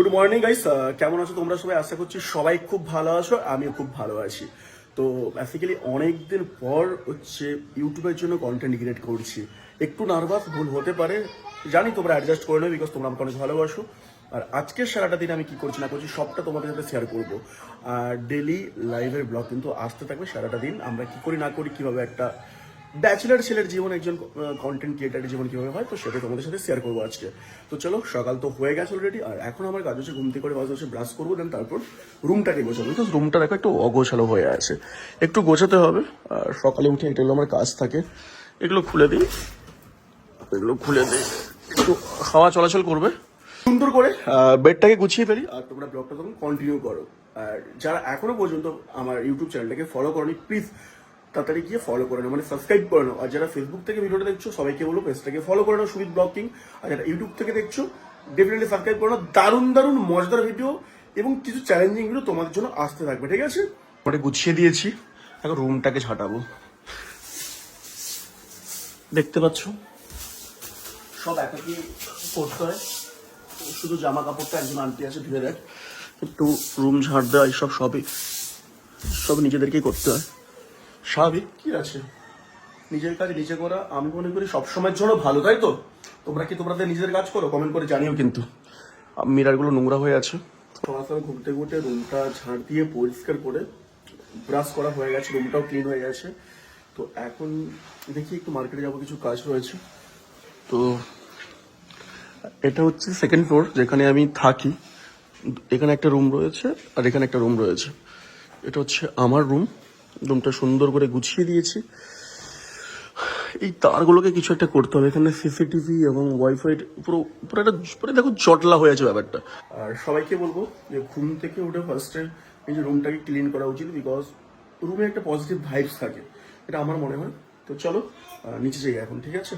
Good morning guys কেমন আছো তোমরা সবাই? আশা করছি সবাই খুব ভালো আছো, আমিও খুব ভালো আছি। তো বেসিক্যালি অনেকদিন পর হচ্ছে ইউটিউবের জন্য কন্টেন্ট ক্রিয়েট করছি। একটু নার্ভাস ভুল হতে পারে, জানি তোমরা অ্যাডজাস্ট করে নেবে বিকজ তোমরা আমাকে অনেক ভালোবাসো। আর আজকের সারাটা দিন আমি কি করছি না করছি, সবটা তোমাদের সাথে শেয়ার করব। আর ডেলি লাইভের ব্লগ কিন্তু আসতে থাকবে সারাটা দিন, আমরা কি করি না করি, কীভাবে একটা ব্যাচেলার ছেলের জীবন একজন কন্টেন্ট ক্রিয়েটারের জীবন কীভাবে হয়, তো সেটা তোমাদের সাথে শেয়ার করব আজকে। তো চলো, সকাল তো হয়ে গেছে অলরেডি আর এখন আমার কাজ হচ্ছে ঘুম থেকে করে বাজে হচ্ছে ব্রাশ করব দেন তারপর রুমটাকে গোছাবো। তো রুমটা দেখো একটু অগোছালো হয়ে আছে। একটু গোছাতে হবে, আর সকালে উঠে এটা হলো আমার কাজ থাকে। এগুলো খুলে দিই। এগুলো খুলে দিই। একটু হাওয়া চলাচল করবে। সুন্দর করে বেডটাকে গুছিয়ে ফেলি, আর তোমরা ব্লগটা তখন কন্টিনিউ করো। আর যারা এখনও পর্যন্ত আমার ইউটিউব চ্যানেলটাকে ফলো করনি প্লিজ তাড়াতাড়ি গিয়ে ফলো করে নাও মানে সাবস্ক্রাইব করে নাও। আর যারা ফেসবুক থেকে ভিডিওটা দেখছ সবাইকে বলো পেজটাকে ফলো করে নাও সুবিধ ব্লগিং আর যারা ইউটিউব থেকে দেখছ ডেফিনেটলি সাবস্ক্রাইব করে নাও। দারুণ দারুণ মজাদার ভিডিও এবং কিছু চ্যালেঞ্জিং ভিডিও তোমাদের জন্য আসতে থাকবে ঠিক আছে? ওটা গুছিয়ে দিয়েছি এখন রুমটাকে ছাটাবো দেখতে পাচ্ছ? সব একাকি করতে হয়। শুধু জামা কাপড়টা একজন আন্টি আছে ধুয়ে দেয়। একটু রুম ঝাড় দেওয়া এইসব সবই সব নিজেদেরকেই করতে হয়। স্বাভাবিক কি আছে? নিজের কাজ নিজে করা, আমি মনে করি সবসময়ের জন্য ভালো, তাই তো? তোমরা কি তোমাদের নিজের কাজ করো? কমেন্ট করে জানিও কিন্তু। মিরারগুলো নোংরা হয়ে আছে। সকাল ঘুরতে ঘুরতে রুমটা ঝাড় দিয়ে পরিষ্কার করে ব্রাশ করা হয়ে গেছে, রুমটাও ক্লিন হয়ে গেছে। তো এখন দেখি একটু মার্কেটে যাব, কিছু কাজ রয়েছে। তো এটা হচ্ছে সেকেন্ড ফ্লোর যেখানে আমি থাকি। এখানে একটা রুম রয়েছে আর এখানে একটা রুম রয়েছে। এটা হচ্ছে আমার রুম রুমটা সুন্দর করে গুছিয়ে দিয়েছি। এই তারগুলোকে কিছু একটা করতে হবে। এখানে সিসিটিভি এবং ওয়াইফাই পুরো পুরো একটা পুরো দেখো জটলা হয়ে আছে ব্যাপারটা। আর সবাইকে বলব যে ঘুম থেকে উঠে ফার্স্টে এই যে রুমটাকে ক্লিন করা উচিত বিকজ রুমে একটা পজিটিভ ভাইবস থাকে। এটা আমার মনে হয়। তো চলো নিচে যাই এখন ঠিক আছে?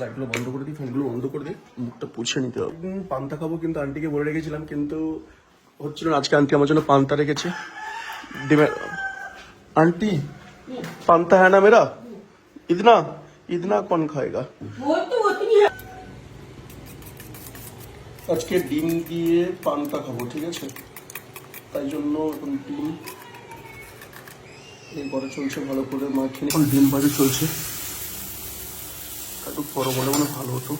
লাইটগুলো বন্ধ করে দিই ফ্যানগুলো বন্ধ করে দিই। মুখটা পুছে নিতে হবে। পান্তা খাব কিন্তু আন্টিকে বলে রেখেছিলাম কিন্তু হচ্ছিল না। আজকে আন্টি আমার জন্য পান্তা রেখেছে। ডিমে आंटी पानता है ना मेरा इतना इतना कौन खाएगा वो तो उतनी है আজকে ডিম দিয়ে পান্তা খাবো ঠিক আছে তাই জন্য এখন ডিম এই ঘরে চলছে ভালো করে মাখিয়ে এখন ডিম বাজে চলছে একটু বড় বড় মানে ভালো হতো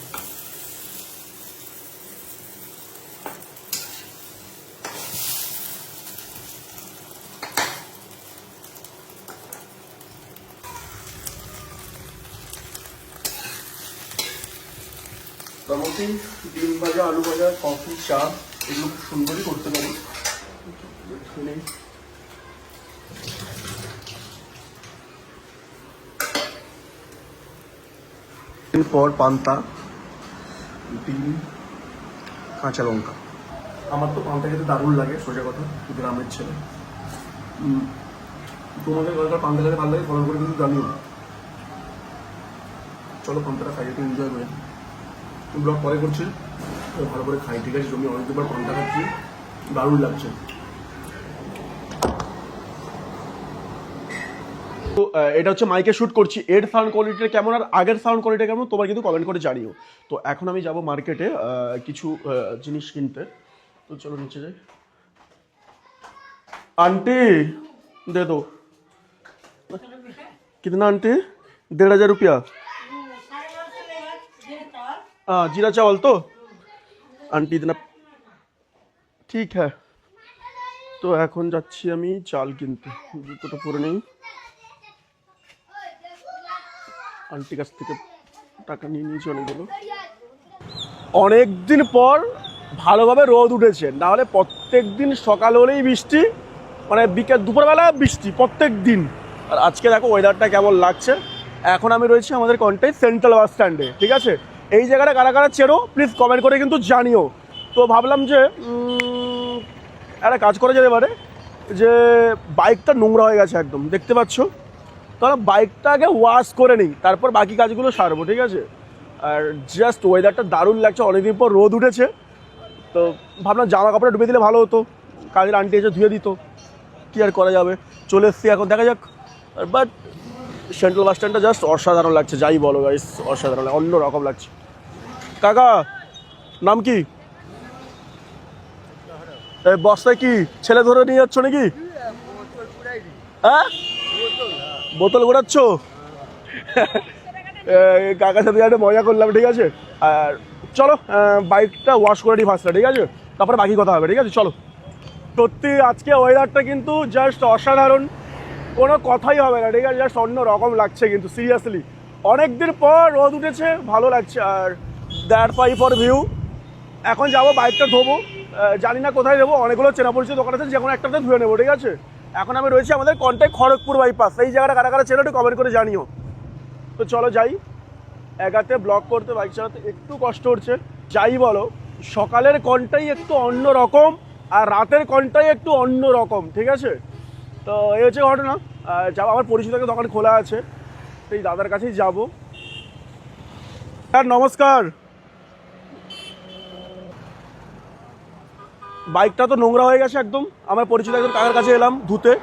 মোটামুটি ডিম ভাজা, আলু ভাজা, কফি, চা, এগুলো খুব সুন্দরই করতে পারি। এরপর পান্তা, ডিম, কাঁচা লঙ্কা। আমার তো পান্তা খেতে দারুণ লাগে, সোজা কথা, গ্রামের ছেলে। তোমাদের কার পান্তা খেতে ভালো লাগে ফলো করে কিন্তু জানিও চলো পান্তাটা খাই একটু এনজয় করে ব্লগ পরে করছে। ভালো করে খাই ঠিক আছে? জমি অনেকবার দুবার খাচ্ছি। দারুণ লাগছে। তো এটা হচ্ছে মাইকে শ্যুট করছি। এর সাউন্ড কোয়ালিটিটা কেমন? আর আগের সাউন্ড কোয়ালিটি কেমন? তোমার কিন্তু কমেন্ট করে জানিও। তো এখন আমি যাব মার্কেটে কিছু জিনিস কিনতে। তো চলো নিচে যাই। আন্টি দে দো কত আন্টি? দেড় হাজার রুপিয়া। जीरा चावल तो आंटी इतना ঠিক হ্যাঁ তো এখন যাচ্ছি আমি চাল কিনতে জুতোটা পরে নেই আন্টির কাছ থেকে টাকা নিয়ে নিয়েছি অনেকগুলো অনেক দিন পর ভালোভাবে রোদ উঠেছে নাহলে প্রত্যেক দিন সকাল হলেই বৃষ্টি মানে বিকেল দুপুরবেলা বৃষ্টি প্রত্যেক দিন আর আজকে দেখো ওয়েদারটা কেমন লাগছে এখন আমি রয়েছি আমাদের কন্টাই সেন্ট্রাল বাস স্ট্যান্ডে ঠিক আছে এই জায়গাটা কারা কারা চেরো প্লিজ কমেন্ট করে কিন্তু জানিও। তো ভাবলাম যে একটা কাজ করা যেতে পারে, যে বাইকটা নোংরা হয়ে গেছে একদম, দেখতে পাচ্ছ? তাহলে বাইকটা আগে ওয়াশ করে নিই, তারপর বাকি কাজগুলো সারবো, ঠিক আছে? আর জাস্ট ওয়েদারটা দারুণ লাগছে, অনেকদিন পর রোদ উঠেছে। তো ভাবলাম জামা কাপড়ে ডুবে দিলে ভালো হতো, কাজের আন্টি এসে ধুয়ে দিত। কি আর করা যাবে? চলে এসছি এখন, দেখা যাক। বাট সেন্ট্রাল বাস স্ট্যান্ডটা জাস্ট অসাধারণ লাগছে, যাই বলো গাইস অসাধারণ, অন্য রকম লাগছে। কাকা, নাম কি? বস্তায় কি ছেলে ধরে নিয়ে যাচ্ছ নাকি? হ্যাঁ? বোতল ঘোরাচ্ছ? কাকার সাথে একটা মজা করলাম, ঠিক আছে? আর চলো বাইকটা ওয়াশ করে নিই ফার্স্টটা ঠিক আছে? তারপরে বাকি কথা হবে, ঠিক আছে? চলো। সত্যি, আজকে ওয়েদারটা কিন্তু জাস্ট অসাধারণ। কোনো কথাই হবে না, ঠিক আছে? জাস্ট অন্য রকম লাগছে কিন্তু সিরিয়াসলি অনেকদিন পর রোদ উঠেছে, ভালো লাগছে। আর দ্যাট পাই ফর ভিউ এখন যাব, বাইকটা ধোবো। জানি না কোথায় দেবো অনেকগুলো চেনা পরিচিত দোকান আছে যে কোনো একটাতে ধুয়ে নেব, ঠিক আছে? এখন আমি রয়েছি আমাদের কন্ট্যাক্ট খড়গপুর বাইপাস এই জায়গাটা কারা কারা ছেলে একটু কমেন্ট করে জানিও। তো চলো যাই। একাতে ব্লক করতে বাইক চালাতে একটু কষ্ট হচ্ছে। যাই বলো, সকালের কনটাই একটু অন্য রকম আর রাতের কনটাই একটু অন্য রকম, ঠিক আছে? তো এই হচ্ছে ঘটনা। যাব, আমার পরিচিত একটা দোকান খোলা আছে। সেই দাদার কাছেই যাব। স্যার, নমস্কার। বাইকটা তো নোংরা হয়ে গেছে একদম। আমার পরিচিত একজন কাকার কাছে এলাম ধুতে।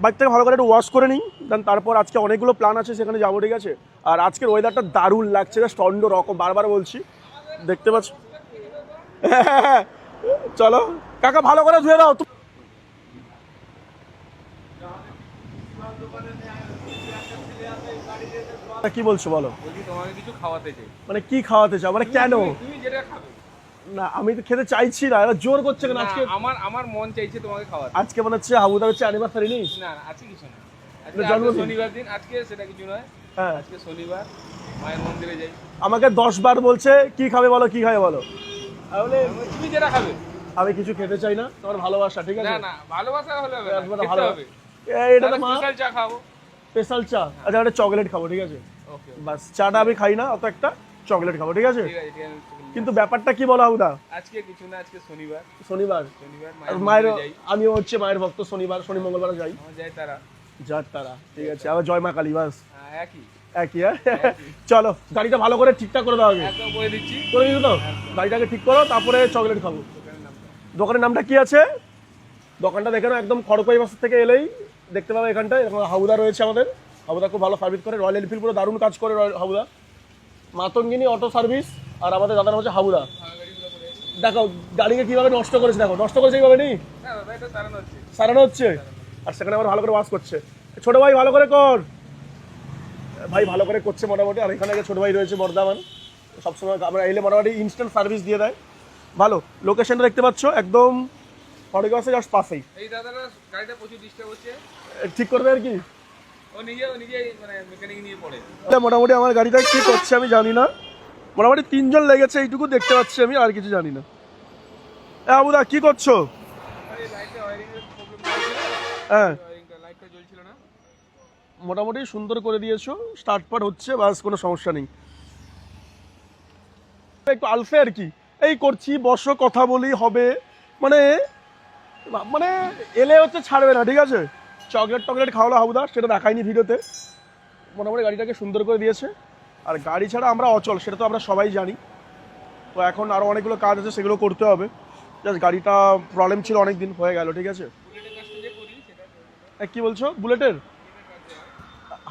বাইকটাকে ভালো করে একটু ওয়াশ করে নিই। দেন তারপর আজকে অনেকগুলো প্ল্যান আছে, সেখানে যাব, ঠিক আছে? আর আজকের ওয়েদারটা দারুণ লাগছে, জাস্ট অন্য রকম। বারবার বলছি, দেখতে পাচ্ছ? চলো, কাকা ভালো করে ধুয়ে দাও তো- কি বলছো বলো? তোমাকে কিছু খাওয়াতে চাই। মানে কি খাওয়াতে চাও? মানে কেন? তুমি- তুমি যেটা খাবে। না আমি তো খেতে চাইছি না এরা জোর করছে কেন? আজকে আমার আমার মন চাইছে তোমাকে খাওয়াতে। আজকে মনে হচ্ছে হাবুদা হচ্ছে অ্যানিভার্সারি না না আজকে কিছু না। আজকে জন্মদিন। শনিবার দিন আজকে সেটা কিছু নয়। হ্যাঁ। আজকে শনিবার মায়ের মন্দিরে যাই। আমাকে দশ বার বলছে কি খাবে বলো কি খাবে বলো? তাহলে আমি- তুমি যেটা খাবে। আমি কিছু খেতে চাই না তোমার ভালোবাসা ঠিক আছে? না না ভালোবাসা হলে হবে না, খেতে ভালো হবে। এটা তো মা স্পেশাল চা খাব। স্পেশাল চা। আচ্ছা একটা চকলেট খাব ঠিক আছে? বাস চাটা আমি খাই না অত একটা চকলেট খাব ঠিক আছে? কিন্তু ব্যাপারটা কি বলো হাবুদা আজকে কিছু না আজকে শনিবার। শনিবার। মায়ের আমিও হচ্ছে মায়ের ভক্ত শনিবার শনি মঙ্গলবার যাই। যাই তারা। যার তারা ঠিক আছে আবার জয় মা কালী বাস। হ্যাঁ, একই। একই হ্যাঁ? চলো গাড়িটা ভালো করে ঠিকঠাক করে দাও আগে। বলে দিচ্ছি। করে দিও তো? গাড়িটাকে ঠিক করো তারপরে চকলেট খাব। দোকানের নামটা কি আছে? দোকানটা দেখে নাও একদম খড়কই বাস থেকে এলেই দেখতে পাবে এখানটায়। এরকম হাউদা রয়েছে আমাদের। হাউদা খুব ভালো সার্ভিস করে রয়্যাল এনফিল্ড পুরো দারুণ কাজ করে হাউদা মাতঙ্গিনী অটো সার্ভিস আর আমাদের দাদার হচ্ছে করে দেখো গাড়িকে কীভাবে নষ্ট করেছে দেখো নষ্ট করেছে কীভাবে নেই না সারানো হচ্ছে। আর সেখানে আবার ভালো করে ওয়াশ করছে। ছোট ভাই ভালো করে কর। ভাই ভালো করে করছে মোটামুটি। আর এখানে ছোট ভাই রয়েছে বর্ধমান সবসময় আমরা এলে মোটামুটি ইনস্ট্যান্ট সার্ভিস দিয়ে দেয়। ভালো লোকেশনটা দেখতে পাচ্ছ একদম ফটেগাছে জাস্ট পাশেই এই দাদারা গাড়িটা প্রচুর ডিস্টার্ব হচ্ছে। ঠিক করবে আর কি? মোটামুটি আমার গাড়িটা কি করছে আমি জানি না। মোটামুটি তিনজন লেগেছে এইটুকু দেখতে পাচ্ছি আমি আর কিছু জানি না। এ আবুদা কি করছ? হ্যাঁ। মোটামুটি সুন্দর করে দিয়েছ স্টার্ট পার্ট হচ্ছে বাস কোনো সমস্যা নেই। একটু আলফে আর কি। এই করছি বসো কথা বলি হবে। মানে মানে এলে হচ্ছে ছাড়বে না ঠিক আছে? চকলেট টকলেট খাওয়ালো হাবুদা, সেটা দেখায়নি ভিডিওতে। মোটামুটি গাড়িটাকে সুন্দর করে দিয়েছে। আর গাড়ি ছাড়া আমরা অচল, সেটা তো আমরা সবাই জানি। তো এখন আরও অনেকগুলো কাজ আছে, সেগুলো করতে হবে। জাস্ট গাড়িটা প্রবলেম ছিল অনেক দিন হয়ে গেল, ঠিক আছে? কি বলছো? বুলেটের?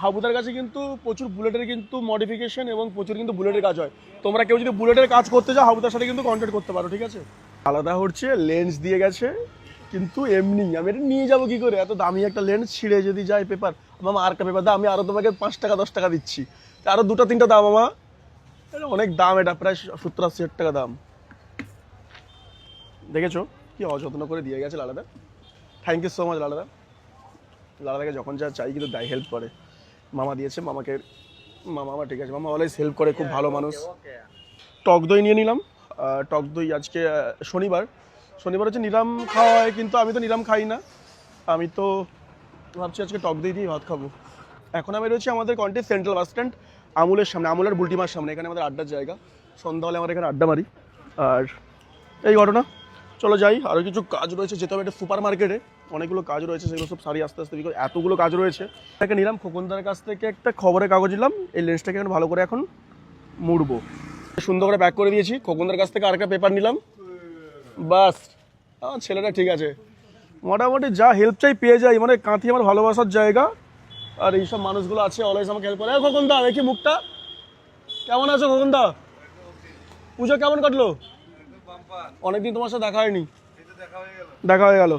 হাবুদার কাছে কিন্তু প্রচুর বুলেটের কিন্তু মডিফিকেশন এবং প্রচুর কিন্তু বুলেটের কাজ হয়। তোমরা কেউ যদি বুলেটের কাজ করতে চাও, হাবুদার সাথে কিন্তু কন্ট্যাক্ট করতে পারো, ঠিক আছে? আলাদা হচ্ছে লেন্স দিয়ে গেছে। কিন্তু এমনি আমি এটা নিয়ে যাব কি করে? এত দামি একটা লেন্স ছিঁড়ে যদি যায় পেপার মামা আর একটা পেপার দাও আমি আরও তোমাকে পাঁচ টাকা দশ টাকা দিচ্ছি। আরও দুটো তিনটা দাম মামা। এটা অনেক দাম এটা প্রায় সত্তর আশি টাকা দাম। দেখেছ? কি অযত্ন করে দিয়ে গেছে লালাদা। থ্যাংক ইউ সো মাচ লালাদা। লালাদাকে যখন যা চাই কিন্তু দেয় হেল্প করে। মামা দিয়েছে মামাকে মামা আমার ঠিক আছে মামা অলওয়েজ হেল্প করে খুব ভালো মানুষ। টক দই নিয়ে নিলাম। টক দই আজকে শনিবার। শনিবার হচ্ছে নিরাম খাওয়া হয়, কিন্তু আমি তো নিরাম খাই না। আমি তো ভাবছি আজকে টক দই দিয়ে ভাত খাব। এখন আমি রয়েছি আমাদের কন্টি সেন্ট্রাল বাস স্ট্যান্ড আমুলের সামনে, আমুলের বুলটিমার সামনে। এখানে আমাদের আড্ডার জায়গা। সন্ধ্যা হলে আমরা এখানে আড্ডা মারি। আর এই ঘটনা। চলো যাই আরও কিছু কাজ রয়েছে, যেতে হবে একটা সুপার মার্কেটে অনেকগুলো কাজ রয়েছে, সেগুলো সব সারি আস্তে আস্তে বিকজ এতগুলো কাজ রয়েছে। একটা নিলাম, খোকনদার কাছ থেকে একটা খবরের কাগজ নিলাম। এই লেন্সটাকে এখন ভালো করে এখন মুড়বো। সুন্দর করে প্যাক করে দিয়েছি। খোকনদার কাছ থেকে আরেকটা পেপার নিলাম। বাস। আমার ছেলেটা ঠিক আছে। মোটামুটি যা হেল্প চাই পেয়ে যাই মানে কাঁথি আমার ভালোবাসার জায়গা। আর এইসব মানুষগুলো আছে অলওয়েজ আমাকে হেল্প করে। "এই খোকনদা, দেখি মুখটা। কেমন আছো খোকনদা? পুজো কেমন কাটলো? অনেকদিন তোমার সাথে দেখা হয়নি। দেখা হয়ে গেল।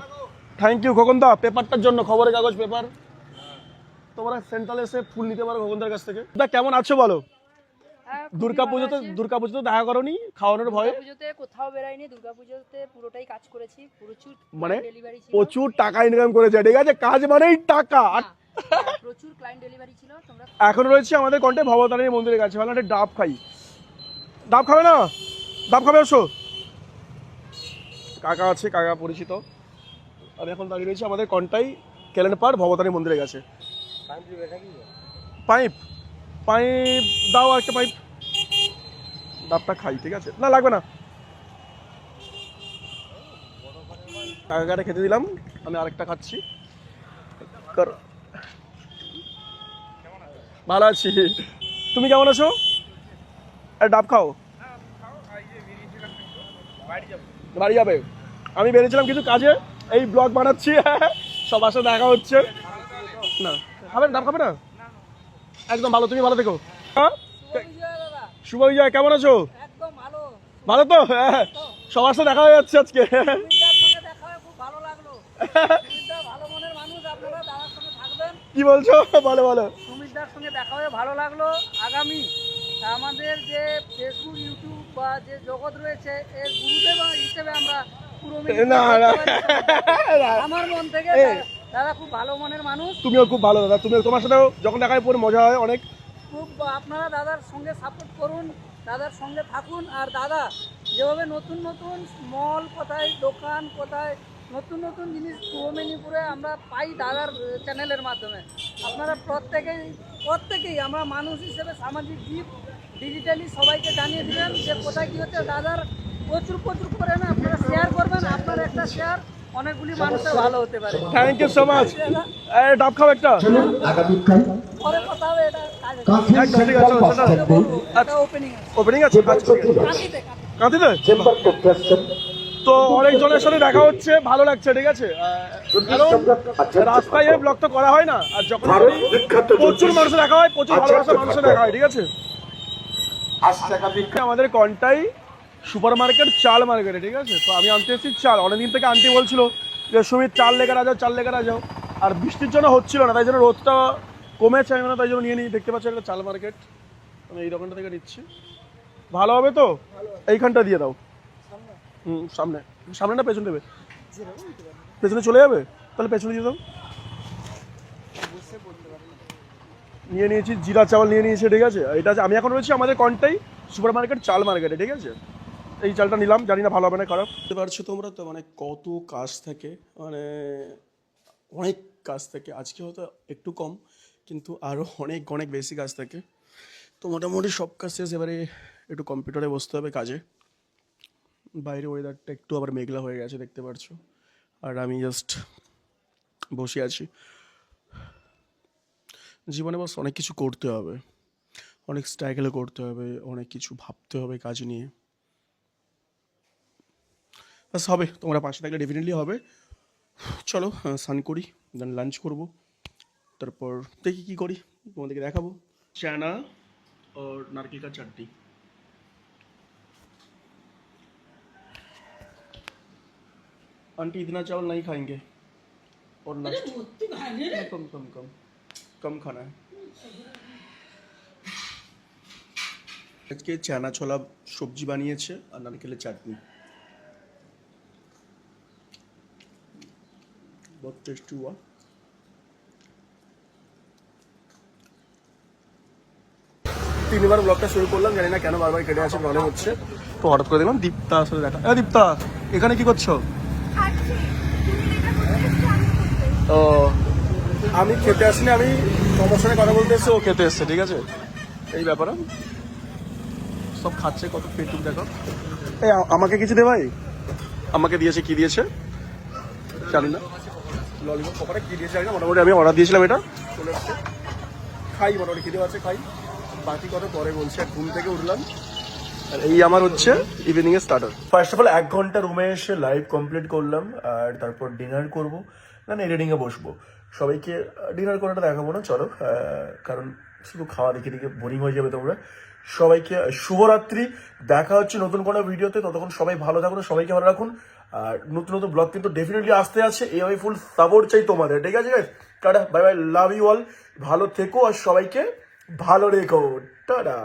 থ্যাংক ইউ খোকনদা, পেপারটার জন্য, খবরের কাগজ, পেপার। তোমরা সেন্ট্রালে এসে ফুল নিতে পারো খোকনদার কাছ থেকে। দা কেমন আছো বলো? হ্যাঁ, খুবই দুর্গা ভালো পুজোতে দুর্গা পুজোতে দেখা করনি খাওয়ানোর ভয়ে? দুর্গাপুজোতে কোথাও বেরাইনি দুর্গাপুজোতে পুরোটাই কাজ করেছি প্রচুর মানে প্রচুর টাকা ইনকাম করেছে ঠিক আছে? কাজ মানেই টাকা। আর হ্যাঁ, হ্যাঁ, প্রচুর ক্লায়েন্ট ডেলিভারি ছিল তোমরা এখন রয়েছে আমাদের কন্টে ভবতারিণী মন্দিরের কাছে। ভালো একটা ডাব খাই। ডাব খাবে না? ডাব খাবে আসো। কাকা আছে কাকা পরিচিত। আমি এখন দাঁড়িয়ে রয়েছি আমাদের কন্টাই কেলেনপাড় ভবতারিণী মন্দিরের কাছে। পাইপ। পাইপ দাও আর একটা পাইপ। ডাবটা খাই, ঠিক আছে? না, লাগবে না। কাকাটা খেতে দিলাম, আমি আরেকটা খাচ্ছি। ভালো আছি। তুমি কেমন আছো? আর, ডাব খাও। বাড়ি যাবে। আমি বেরিয়েছিলাম কিছু কাজে, এই ব্লগ বানাচ্ছি, সবার সাথে দেখা হচ্ছে। না, খাবে ডাব খাবে না? একদম ভালো, তুমি ভালো থেকো। হ্যাঁ? শুভ বিজয় কেমন আছো? একদম ভালো। ভালো তো? হ্যাঁ। সবার সাথে দেখা হয়ে যাচ্ছে আজকে। সুমিতদার সঙ্গে দেখা হয়ে খুব ভালো লাগল। সুমিতদা ভালো মনের দাদার সঙ্গে থাকবেন। কি বলছো? বলো বলো। সুমিতদার সঙ্গে দেখা হয়ে ভালো লাগল। আগামী আমাদের যে ফেসবুক ইউটিউব বা যে জগৎ রয়েছে এর গুরুদেব হিসেবে আমরা আমার মন থেকে দাদা খুব ভালো মনের মানুষ। তুমিও খুব ভালো দাদা তুমি তোমার সাথেও যখন দেখা হয় পুরো মজা হয় অনেক। খুব আপনারা দাদার সঙ্গে সাপোর্ট করুন দাদার সঙ্গে থাকুন। আর দাদা যেভাবে নতুন নতুন মল কোথায় দোকান কোথায় নতুন নতুন জিনিস পূর্ব মেদিনীপুরে আমরা পাই দাদার চ্যানেলের মাধ্যমে। আপনারা প্রত্যেকেই প্রত্যেকেই আমরা মানুষ হিসেবে সামাজিক জীব ডিজিটালি সবাইকে জানিয়ে দিবেন যে কোথায় কী হচ্ছে। দাদার প্রচুর প্রচুর করে না আপনারা শেয়ার করবেন আপনার একটা শেয়ার অনেকগুলি মানুষের ভালো হতে পারে। থ্যাংক ইউ সো মাচ ডাব খাও একটা। পরে কথা হবে এটা কাঁথি সেন্ট্রাল বাস স্ট্যান্ডে ওপেনিং আছে। আচ্ছা। কাঁথিতে কাঁথিতে। কাঁথিতে চেম্বার তো অনেকজনের সাথে দেখা হচ্ছে ভালো লাগছে ঠিক আছে? রাস্তায় এই ব্লগ তো করা হয় না আর যখন প্রচুর মানুষের দেখা হয় প্রচুর ভালোবাসার মানুষের দেখা হয় ঠিক আছে? আমাদের কন্টাই সুপার মার্কেট চাল মার্কেটে ঠিক আছে? তো আমি আনতে এসেছি চাল। অনেকদিন থেকে আনতে বলছিল যে সুমিত চাল লেগে যাও চাল লেগে যাও আর বৃষ্টির জন্য হচ্ছিল না তাই জন্য রোদটা কমেছে আমি না তাই জন্য নিয়ে নিই। দেখতে পাচ্ছি একটা চাল মার্কেট। আমি এই দোকানটা থেকে নিচ্ছি। ভালো হবে তো? এইখানটা দিয়ে দাও। হুম সামনে। সামনে না পেছন দেবে পেছনে চলে যাবে? তাহলে পেছনে দিয়ে দাও। নিয়ে নিয়েছি জিরা চাল নিয়ে নিয়েছি ঠিক আছে? এটা আছে- আমি এখন রয়েছি আমাদের কন্টাই সুপার মার্কেট চাল মার্কেটে ঠিক আছে? এই চালটা নিলাম জানি না ভালো হবে না খারাপ। বুঝতে পারছ তোমরা তো মানে কত কাজ থাকে মানে অনেক কাজ থাকে। আজকে হয়তো একটু কম কিন্তু আরও অনেক অনেক বেশি কাজ থাকে। তো মোটামুটি সব কাজ শেষ, এবারে একটু কম্পিউটারে বসতে হবে কাজে। বাইরে ওয়েদারটা একটু আবার মেঘলা হয়ে গেছে, দেখতে পারছ। আর আমি জাস্ট বসে আছি। জীবনে বাস অনেক কিছু করতে হবে। অনেক স্ট্রাগলে করতে হবে, অনেক কিছু ভাবতে হবে কাজ নিয়ে। বাস হবে। তোমরা পাশে থাকলে ডেফিনেটলি হবে। চলো স্নান করি দেন লাঞ্চ করব। তারপর দেখি কী করি তোমাদেরকে দেখাবো চানা और नारकेल का चटनी आंटी इतना चावल नहीं खाएंगे और लास्ट कम कम कम कम खाना है আজকে চানা ছোলা সবজি বানিয়েছে আর নারকেলের চাটনি बहुत टेस्टी हुआ তিনবার ব্লগটা শুরু করলাম জানি না কেন বারবার কেটে আসে প্রবলেম হচ্ছে। তো হঠাৎ করে দেখলাম দীপ্তা আসলে দেখা এ দীপ্তা এখানে কি করছ? ও আমি খেতে আসিনি আমি তোমার সঙ্গে কথা বলতে এসেছি ও খেতে এসছে ঠিক আছে? এই ব্যাপারে। সব খাচ্ছে কত পেটুক দেখো। এই আমাকে কিছু দে ভাই আমাকে দিয়েছে কি দিয়েছে? জানি না। ললিপপ পকোড়া কি দিয়েছে জানি না মোটামুটি আমি অর্ডার দিয়েছিলাম এটা। চলে খাই মোটামুটি খিদে আছে খাই। বাকি কথা পরে বলছি, ঘুম থেকে উঠলাম। আর এই আমার হচ্ছে ইভিনিং এর স্টার্টার ফার্স্ট অফ অল এক ঘণ্টা রুমে এসে লাইভ কমপ্লিট করলাম, আর তারপর ডিনার করব না এডিটিং এ বসবো। সবাইকে ডিনার করাটা দেখাবো না, চলো কারণ শুধু খাওয়া দেখে দেখে বোরিং হয়ে যাবে তোমরা। সবাইকে শুভরাত্রি, দেখা হচ্ছে নতুন কোনো ভিডিওতে, ততক্ষণ সবাই ভালো থাকুন, সবাইকে ভালো রাখুন। আর নতুন নতুন ব্লগ কিন্তু ডেফিনেটলি আসতে আছে এইভাবে ফুল সাপোর্ট চাই তোমাদের, ঠিক আছে guys bye bye love you all ভালো থেকো, আর সবাইকে ভালো রেখো টাটা